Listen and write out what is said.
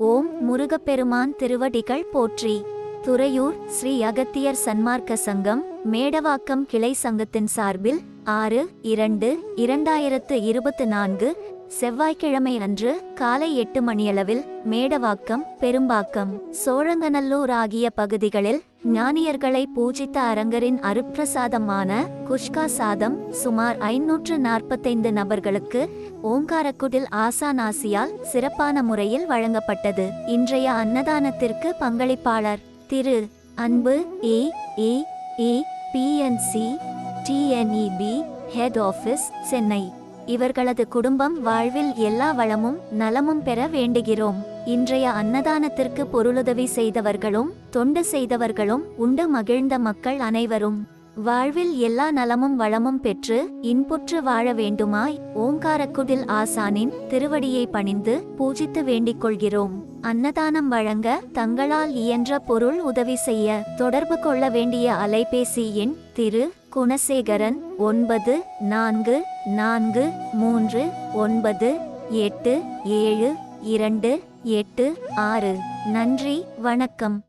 ஓம் முருகப்பெருமான் திருவடிகள் போற்றி. துறையூர் ஸ்ரீ அகத்தியர் சன்மார்க்க சங்கம் மேடவாக்கம் கிளை சங்கத்தின் சார்பில் ஆறு இரண்டு இரண்டாயிரத்து இருபத்து நான்கு செவ்வாய்க்கிழமை அன்று காலை எட்டு மணியளவில் மேடவாக்கம் பெரும்பாக்கம் சோழங்கநல்லூர் ஆகிய பகுதிகளில் ஞானியர்களை பூஜித்த அரங்கரின் அருப்பிரசாதமான குஷ்கா சாதம் சுமார் ஐநூற்று நாற்பத்தைந்து நபர்களுக்கு ஓங்காரக்குடில் ஆசானாசியால் சிறப்பான முறையில் வழங்கப்பட்டது. இன்றைய அன்னதானத்திற்கு பங்களிப்பாளர் Thiru Anbu A A A PNC TNEB head office Chennai. இவர்களது குடும்பம் வாழ்வில் எல்லா வளமும் நலமும் பெற வேண்டுகிறோம். இன்றைய அன்னதானத்திற்கு பொருளுதவி செய்தவர்களும் தொண்டு செய்தவர்களும் உண்டு மகிழ்ந்த மக்கள் அனைவரும். வாழ்வில் எல்லா நலமும் வளமும் பெற்று இன்புற்று வாழ வேண்டுமாய் ஓங்காரக்குடில் ஆசானின் திருவடியை பணிந்து பூஜித்து வேண்டிக் கொள்கிறோம் அன்னதானம் வழங்க தங்களால் இயன்ற பொருள் உதவி செய்ய தொடர்பு கொள்ள வேண்டிய அலைபேசி எண் திரு குணசேகரன் ஒன்பது நான்கு நான்கு மூன்று ஒன்பது எட்டு ஏழு இரண்டு எட்டு ஆறு. நன்றி வணக்கம்.